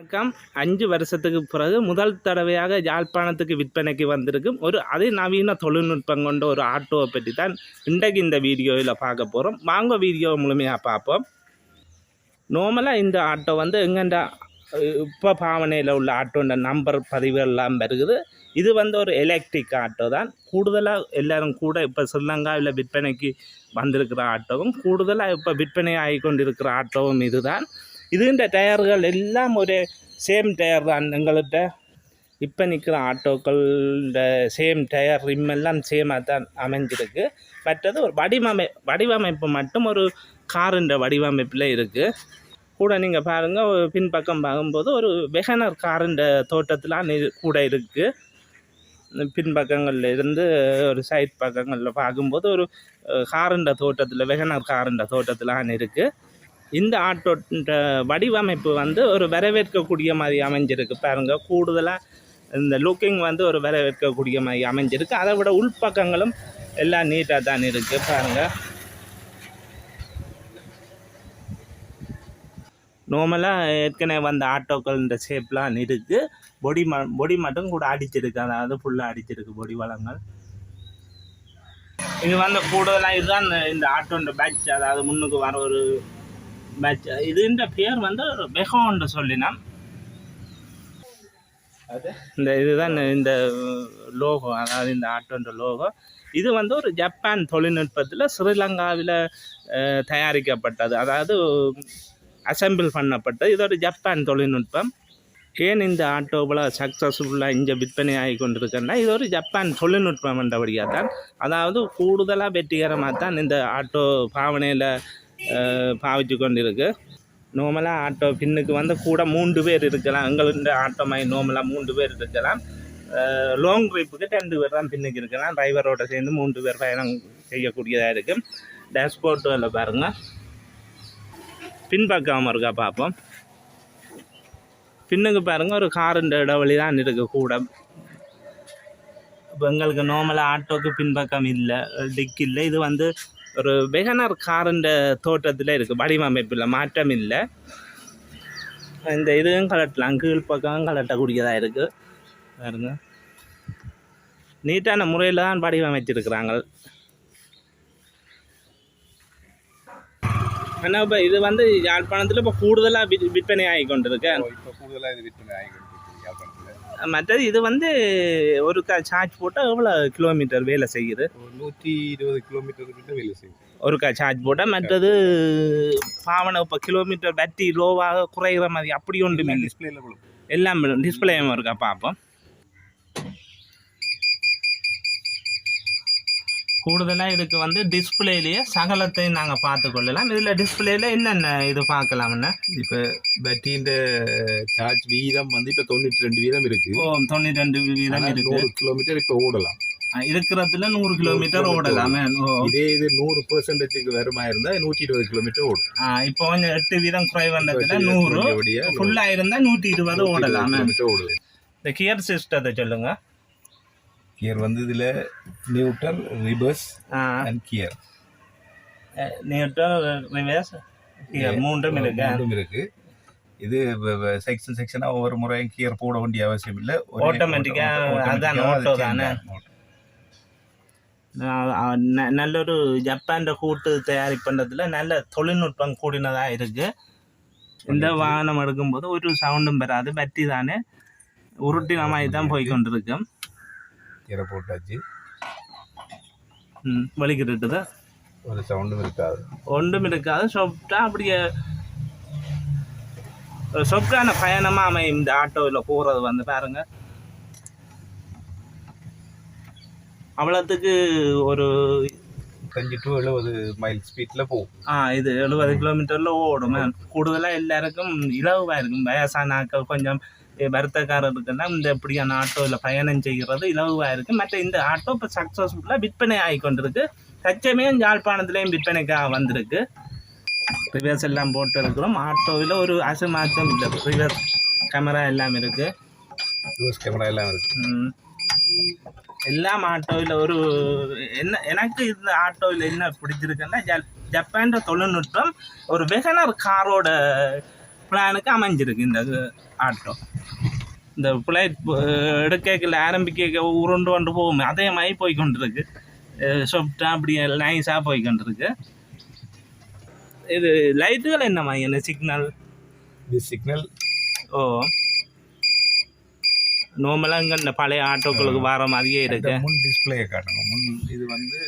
வணக்கம் அஞ்சு வருஷத்துக்கு பிறகு முதல் தடவையாக யாழ்ப்பாணத்துக்கு விற்பனைக்கு வந்திருக்கும் ஒரு அதிநவீன தொழில்நுட்பம் கொண்ட ஒரு ஆட்டோவை பற்றி தான் இன்றைக்கு இந்த வீடியோவில் பார்க்க போகிறோம் வாங்க வீடியோ முழுமையாக பார்ப்போம். நார்மலாக இந்த ஆட்டோ வந்து எங்கெண்டா இப்போ பாவனையில் உள்ள ஆட்டோன்ற நம்பர் பதிவுகள்லாம் வருகுது. இது வந்து ஒரு எலக்ட்ரிக் ஆட்டோ தான். கூடுதலாக எல்லோரும் கூட இப்போ ஸ்ரீலங்காவில் விற்பனைக்கு வந்திருக்கிற ஆட்டோவும் கூடுதலாக இப்போ விற்பனை ஆகி கொண்டிருக்கிற ஆட்டோவும் இதுதான். இதுன்ற டயர்கள் எல்லாம் ஒரு சேம் டயர் தான் எங்கள்கிட்ட இப்போ நிற்கிற ஆட்டோக்களோட சேம் டயர் ரிம் எல்லாம் சேமாக தான் அமைஞ்சிருக்கு மற்றது ஒரு வடிவமை வடிவமைப்பு மட்டும் ஒரு காருன்ற வடிவமைப்பில் இருக்குது கூட நீங்கள் பாருங்கள் பின்பக்கம் பார்க்கும்போது ஒரு வெகனர் காருன்ற தோட்டத்தில் கூட இருக்குது பின்பக்கங்களில் இருந்து ஒரு சைட் பக்கங்களில் பார்க்கும்போது ஒரு காருண்ட தோட்டத்தில் வெகனர் காருண்ட தோட்டத்தில் இருக்குது இந்த ஆட்டோன்ற வடிவமைப்பு வந்து ஒரு வரவேற்கக்கூடிய மாதிரி அமைஞ்சிருக்கு பாருங்க. கூடுதலாக இந்த லுக்கிங் வந்து ஒரு வரவேற்கக்கூடிய மாதிரி அமைஞ்சிருக்கு. அதை விட உள்பக்கங்களும் எல்லாம் நீட்டாக தான் இருக்குது பாருங்கள் நார்மலாக ஏற்கனவே வந்த ஆட்டோக்கள் இந்த ஷேப்லாம் இருக்குது பொடி ம பொடி மட்டும் கூட அடிச்சிருக்கு. அதாவது ஃபுல்லாக அடிச்சிருக்கு பொடி வளங்கள். இது வந்து கூடுதலாக இதுதான் இந்த ஆட்டோன்ற பேட்ச் அதாவது முன்னுக்கு வர ஒரு பேட்ச் இதுன்ற பேர் வந்து பெஹோன்னு சொல்லினான். இந்த இதுதான் இந்த லோகோ அதாவது இந்த ஆட்டோன்ற லோகோ இது வந்து ஒரு ஜப்பான் தொழில்நுட்பத்தில் ஸ்ரீலங்காவில் தயாரிக்கப்பட்டது. அதாவது அசெம்பிள் பண்ணப்பட்டது. இது ஒரு ஜப்பான் தொழில்நுட்பம். ஏன் இந்த ஆட்டோ இவ்வளோ சக்ஸஸ்ஃபுல்லாக இங்கே விற்பனை ஆகி கொண்டிருக்குன்னா இது ஒரு ஜப்பான் தொழில்நுட்பம் என்றபடியாக தான் அதாவது கூடுதலாக வெற்றிகரமாக தான் இந்த ஆட்டோ பாவனையில் பாவிச்சு கொண்டிருக்கு. நார்மலாக ஆட்டோ பின்னுக்கு வந்து கூட மூன்று பேர் இருக்கலாம். எங்களுடைய ஆட்டோ மாதிரி நார்மலாக மூன்று பேர் இருக்கலாம். லாங் ட்ரிப்புக்கு ரெண்டு பேர் தான் பின்னுக்கு இருக்கலாம். டிரைவரோட சேர்ந்து மூன்று பேர் பயணம் செய்யக்கூடியதாக இருக்குது டேஷ்போர்ட்டில் பாருங்கள் பின்பக்கம் இருக்கா பார்ப்போம். பின்னுக்கு பாருங்கள் ஒரு காருன்ற இடவழி தான் இருக்குது கூட. இப்போ எங்களுக்கு நார்மலாக ஆட்டோக்கு பின்பக்கம் இல்லை டிக் இல்லை. இது வந்து ஒரு வெகனர் காருன்ற தோட்டத்தில் இருக்குது வடிவமைப்பில் மாற்றம் இல்லை இந்த இதுவும் கலட்டலாம். கீழ் பக்கம் கலட்டக்கூடியதாக இருக்குது பாருங்க. நீட்டான முறையில் தான் வடிவமைச்சிருக்கிறாங்க. ஆனால் இப்போ இது வந்து யாழ்ப்பாணத்தில் இப்போ கூடுதலாக விற்பனை ஆகி கொண்டிருக்கு இப்போ கூடுதலாக இது விற்பனை ஆகி கொண்டிருக்கு யாழ்ப்பாணத்தில். மற்றது இது வந்து ஒரு க சார்ஜ் போட்டால் எவ்வளோ கிலோமீட்டர் வேலை செய்யுது? ஒரு நூற்றி இருபது கிலோமீட்டர் கிட்ட வேலை செய்யும் ஒரு க சார்ஜ் போட்டால் மற்றது பாவனை இப்போ கிலோமீட்டர் பேட்டரி லோவாக குறைகிற மாதிரி அப்படி ஒன்றுமே டிஸ்பிளேல எல்லாம் டிஸ்பிளேயும் இருக்கா பார்ப்போம் கூடுதலாக இதுக்கு வந்து டிஸ்பிளேலேயே சகலத்தையும் நாங்கள் பார்த்து கொள்ளலாம் இதில் டிஸ்பிளேல என்னென்ன இது பார்க்கலாம்னா? இப்போ பேட்டரியின் சார்ஜ் வீதம் வந்து இப்போ தொண்ணூற்றி ரெண்டு வீதம் இருக்கு. ஓ தொண்ணூற்றி ரெண்டு வீதம் ஆனா இருக்கு. நூறு கிலோமீட்டர் இப்போ ஓடலாம். இருக்கிறதுல நூறு கிலோமீட்டர் ஓடலாமே. இதே இது நூறு பெர்சன்டேஜுக்கு வருமா இருந்தால் நூற்றி இருபது கிலோமீட்டர் ஓடும். இப்போ கொஞ்சம் எட்டு வீதம் குறைவண்டதுல நூறு. ஃபுல்லாக இருந்தால் நூற்றி இருபது ஓடலாமே. ஓடுது இந்த கியர் சிஸ்டத்தை சொல்லுங்க. கியர் வந்து இதில் neutral reverse and gear neutral reverse gear மூன்றும் இருக்கு. மூன்றும் இருக்கு. இது செக்ஷன் செக்ஷனாக ஒவ்வொரு முறையும் கியர் போட வேண்டிய அவசியம் இல்லை. Automatic-ஆ அதான் auto தானே? நல்லொரு ஜப்பான் கூட்டு தயாரிப்புன்றதுல நல்ல தொழில்நுட்பம் கூடினதாக இருக்கு. இந்த வாகனம் எடுக்கும்போது ஒரு சவுண்டும் பெறாது பற்றி தானே? உருட்டின மாதிரி தான் போய் கொண்டிருக்கும் கீரை போட்டாச்சு. ம், வலிக்கிட்டுது ஒரு சவுண்டும் இருக்காது. ஒன்றும் இருக்காது. சொப்டா அப்படியே சொப்டான பயணமாக அமையும் இந்த ஆட்டோவில் போகிறது வந்து பாருங்க. அவ்வளோத்துக்கு ஒரு அஞ்சு டு எழுபது மைல் ஸ்பீடில் போகும். ஆ இது எழுபது கிலோமீட்டரில் ஓடும். கூடுதலாக எல்லாருக்கும் இலவாக இருக்கும். வயசான ஆட்கள் கொஞ்சம் வருத்தக்காரருக்குன்னா இந்த இப்படியான ஆட்டோவில் பயணம் செய்கிறது இலவாக இருக்குது மற்ற இந்த ஆட்டோ இப்போ சக்ஸஸ்ஃபுல்லாக விற்பனை ஆகி கொண்டிருக்கு தச்சமயம் யாழ்ப்பாணத்துலேயும் விற்பனைக்காக வந்திருக்கு. ரிவர்ஸ் எல்லாம் போட்டு இருக்கிறோம் ஆட்டோவில் ஒரு அசமாத்தம் இல்லை. ரிவர்ஸ் கேமரா எல்லாம் இருக்குது யூஎஸ் கேமரா எல்லாம் இருக்கு. ம். எல்லாம் ஆட்டோவில் ஒரு என்ன எனக்கு இந்த ஆட்டோவில் என்ன பிடிச்சிருக்குன்னா ஜப் ஜப்பான் தொழில்நுட்பம் ஒரு வெகனர் காரோட பிளானுக்கு அமைஞ்சிருக்கு இந்த ஆட்டோ இந்த ஃப்ளைட் எடுக்கல ஆரம்பிக்க உருண்டு கொண்டு போகும் அதே மாதிரி போய் கொண்டிருக்கு சொப்டா அப்படி நைஸாக போய் கொண்டிருக்கு இது லைட்டுகள் என்னம்மா என்ன சிக்னல் இது சிக்னல் ஓ. நார்மலாக இங்கே இந்த பழைய ஆட்டோக்களுக்கு வர மாதிரியே இருக்கு. முன் டிஸ்பிளேயை காட்டுங்க. முன் இது வந்து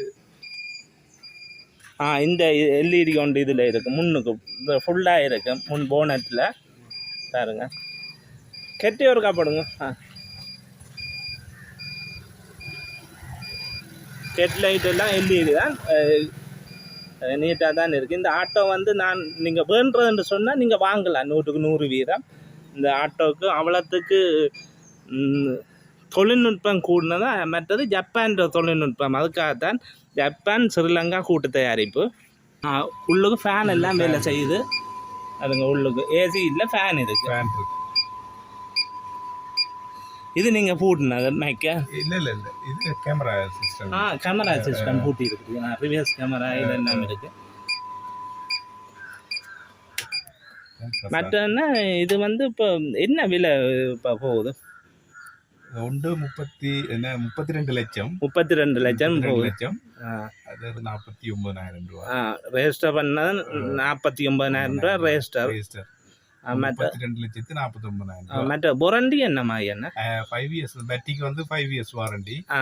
இந்த எல்இடி கொண்டு இதில் இருக்குது முன்னுக்கு ஃபுல்லாக இருக்குது முன் போனட்டில் பாருங்க. கெட்டி ஒரு காப்படுங்க ஆ. ஹெட் லைட் எல்லாம் எல்இடி தான். நீட்டாக தான் இருக்குது இந்த ஆட்டோ வந்து நான் நீங்கள் வேண்டுறதுன்னு சொன்னால் நீங்கள் வாங்கலாம். நூற்றுக்கு நூறு வீதம். இந்த ஆட்டோவுக்கு அவ்வளோத்துக்கு தொழில்நுட்பம் கூடினதா? மற்றது ஜப்பான் தொழில்நுட்பம். அதுக்காகத்தான் ஜப்பான் ஸ்ரீலங்கா கூட்டு தயாரிப்பு. உள்ளுக்கு ஃபேன் எல்லாம் வேலை செய்யுது. அதுங்க உள்ளுக்கு. ஏசி இல்லை ஃபேன் இருக்கு. ஃபேன் இருக்கு. இது நீங்கள் பூட்டினது மைக்க இல்ல இல்ல இல்ல. இது கேமரா சிஸ்டம் ஆ கேமரா சிஸ்டம் பூட்டி இருக்குது. ரிவர்ஸ் கேமரா இதெல்லாம் இருக்கு. மற்ற என்ன இது வந்து இப்போ என்ன விலை இப்போ போகுது? ஒன்று முப்பத்தி என்ன முப்பத்தி ரெண்டு லட்சம். முப்பத்தி ரெண்டு லட்சம் 32 போகுது. லட்சம். ஆ அது நாற்பத்தி ஒன்பதாயிரம் ரூபா. ஆ ரெஜிஸ்டர் பண்ணது நாற்பத்தி ஒன்பதாயிரம் ரூபா ரெஜிஸ்டர் ரெஜிஸ்டர் ரெண்டு லட்சத்தி நாற்பத்தி ஒன்பதாயிரம் மற்ற பொரண்டி என்னம்மா என்ன? ஃபைவ் இயர்ஸ் பேட்டரிக்கு வந்து ஃபைவ் இயர்ஸ் வாரண்டி ஆ.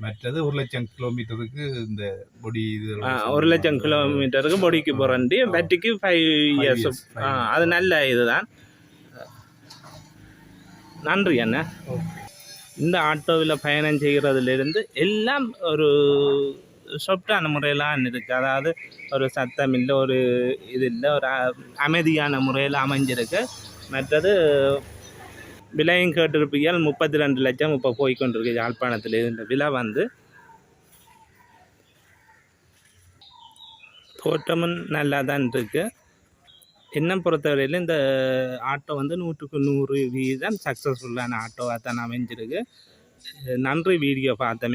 மற்றது ஒரு லட்சம் கிலோமீட்டருக்கு இந்த பொடி இது ஒரு லட்சம் கிலோமீட்டருக்கு பொடிக்கு போகிறண்டி பேட்டரிக்கு ஃபைவ் இயர்ஸ் அது நல்ல இதுதான். நன்றி அண்ணா. இந்த ஆட்டோவில் பயணம் செய்கிறதுலேருந்து எல்லாம் ஒரு சொப்டான முறையிலாம் இருக்குது அதாவது ஒரு சத்தம் இல்லை ஒரு இது இல்லை ஒரு அமைதியான முறையில் அமைஞ்சிருக்கு. மற்றது விலையும் கேட்டிருப்பீர்கள் முப்பத்தி ரெண்டு லட்சம் இப்போ போய்க்கொண்டிருக்கு யாழ்ப்பாணத்தில். இந்த விலை வந்து தோட்டமும் நல்லா தான் இருக்குது என்னை பொறுத்தவரையில் இந்த ஆட்டோ வந்து நூற்றுக்கு நூறு வீதம் சக்ஸஸ்ஃபுல்லான ஆட்டோவாக தான் அமைஞ்சிருக்கு. நன்றி வீடியோ பார்த்தமே